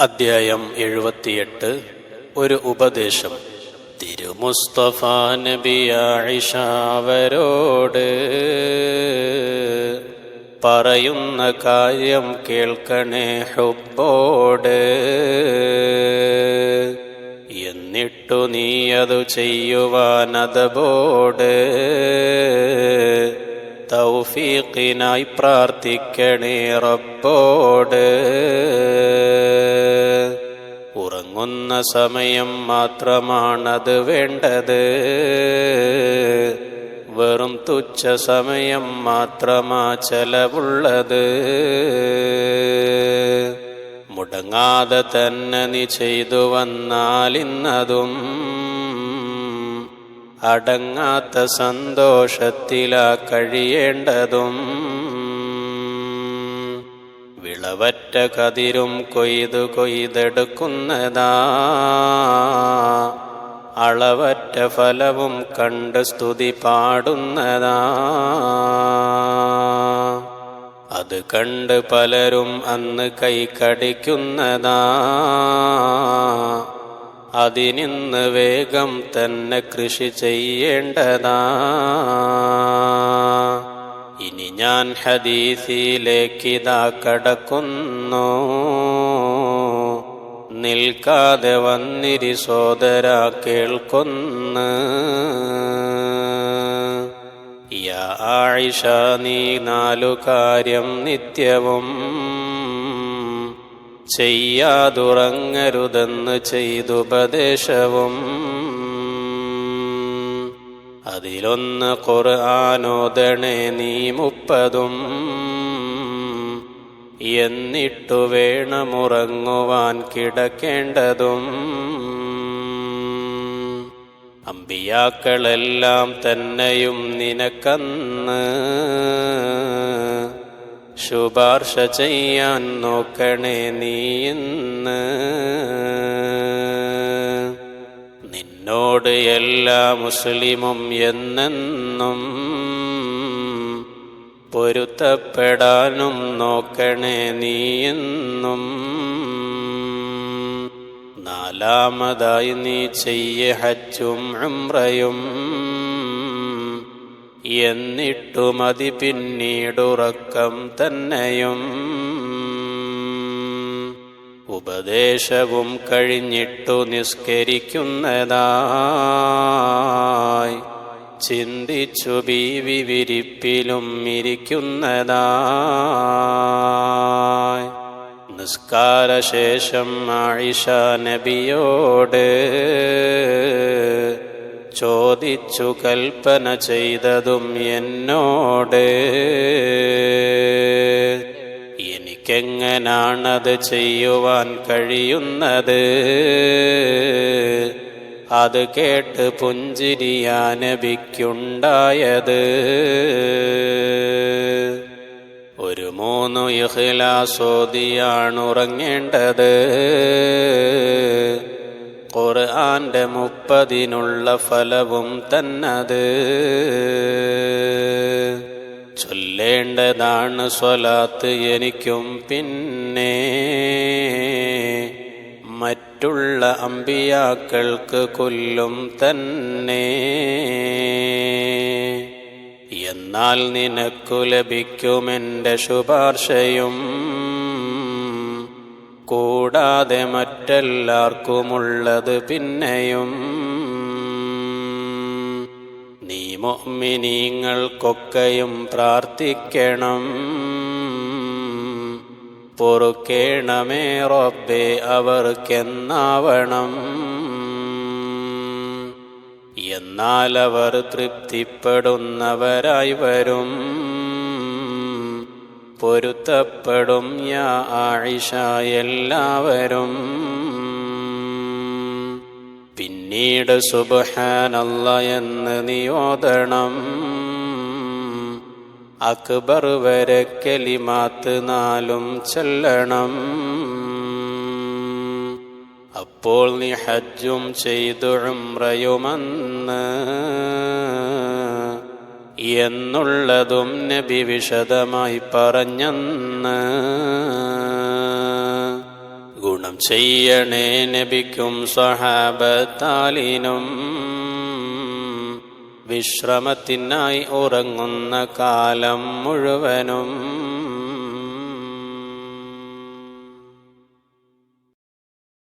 അദ്ധ്യായം എഴുപത്തിയെട്ട്. ഒരു ഉപദേശം. തിരുമുസ്തഫ നബിയായിഷാവരോട് പറയുന്ന കാര്യം കേൾക്കണേ ഹുബോട് എന്നിട്ടു നീ അതു ചെയ്യുവാനതബോട്. തൗഫീഖിനായി പ്രാർത്ഥിക്കണേ റബ്ബോട്. ഉറങ്ങുന്ന സമയം മാത്രമാണത് വേണ്ടത്. വെറും തുച്ഛ സമയം മാത്രമാ ചെലവുള്ളത്. മുടങ്ങാതെ തന്നെ നീ ചെയ്തു വന്നാലിന്നതും അടങ്ങാത്ത സന്തോഷത്തിലാ കഴിയേണ്ടതും. വിളവറ്റ കതിരും കൊയ്തു കൊയ്തെടുക്കുന്നതാ. അളവറ്റ ഫലവും കണ്ട് സ്തുതി പാടുന്നതാ. അത് കണ്ട് പലരും അന്ന് കൈ കടിക്കുന്നതാ. അതിനിന്ന് വേഗം തന്നെ കൃഷി ചെയ്യേണ്ടതാ. ഇനി ഞാൻ ഹദീസിലേക്കിതാ കടക്കുന്നു. നിൽക്കാതെ വന്നിരി സോദര കേൾക്കുന്നു. ആയിഷ നീ നാലു കാര്യം നിത്യവും ചെയ്യാതുറങ്ങരുതെന്ന് ചെയ്തുപദേശവും. അതിലൊന്ന് ഖുർആാനോദണേ നീ മുപ്പതും. എന്നിട്ടു വേണമുറങ്ങുവാൻ കിടക്കേണ്ടതും. അമ്പിയാക്കളെല്ലാം തന്നെയും നിനക്കന്ന് ശുപാർശ ചെയ്യാൻ നോക്കണേ നീ ഇന്ന്. നിന്നോട് എല്ലാ മുസ്ലിമും എന്നെന്നും പൊരുത്തപ്പെടാനും നോക്കണേ നീയെന്നും നാലാമതായി നീ ചെയ്യ ഹജ്ജും ഉംറയും. എന്നിട്ടുമതി പിന്നീടുറക്കം തന്നെയും. ഉപദേശവും കഴിഞ്ഞിട്ടു നിസ്കരിക്കുന്നതായി. ചിന്തിച്ചു ബീവി വിരിപ്പിലും ഇരിക്കുന്നതായി. നിസ്കാരശേഷം ആയിഷ നബിയോട് ചോദിച്ചു കൽപ്പന ചെയ്തതും എന്നോട്. എനിക്കെങ്ങനാണത് ചെയ്യുവാൻ കഴിയുന്നത്? അത് കേട്ട് പുഞ്ചിരിയാനബിക്കുണ്ടായത് ഒരു മൂന്നു ഇഹ്ലാസോദിയാണുറങ്ങേണ്ടത് ഖുർആന്റെ മുപ്പതിനുള്ള ഫലവും തന്നത്. ചൊല്ലേണ്ടതാണ് സ്വലാത്ത് എനിക്കും പിന്നെ. മറ്റുള്ള അമ്പിയാക്കൾക്ക് കൊല്ലും തന്നെ. എന്നാൽ നിനക്കു ലഭിക്കുമെന്റെ ശുപാർശയും. കൂടാതെ മറ്റെല്ലാവർക്കുമുള്ളത് പിന്നെയും. നീ മൊമിനീങ്ങൾക്കൊക്കെയും പ്രാർത്ഥിക്കണം. പൊറുക്കേണമേ റബ്ബേ അവർക്കെന്നാവണം. എന്നാൽ അവർ തൃപ്തിപ്പെടുന്നവരായി വരും. പൊരുത്തപ്പെടും യാ ആയിഷ എല്ലാവരും. പിന്നീട് സുബഹാനല്ല എന്ന് നിയോദണം അക്ബർ വരെ കലിമാത്ത് നാലും ചെല്ലണം. അപ്പോൾ നീ ഹജ്ജും ചെയ്തു ഉംറയുമെന്ന് എന്നുള്ളതും നബി വിശദമായി പറഞ്ഞെന്ന്. ഗുണം ചെയ്യണേ നബിക്കും സഹാബത്താലിനും വിശ്രമത്തിനായി ഉറങ്ങുന്ന കാലം മുഴുവനും.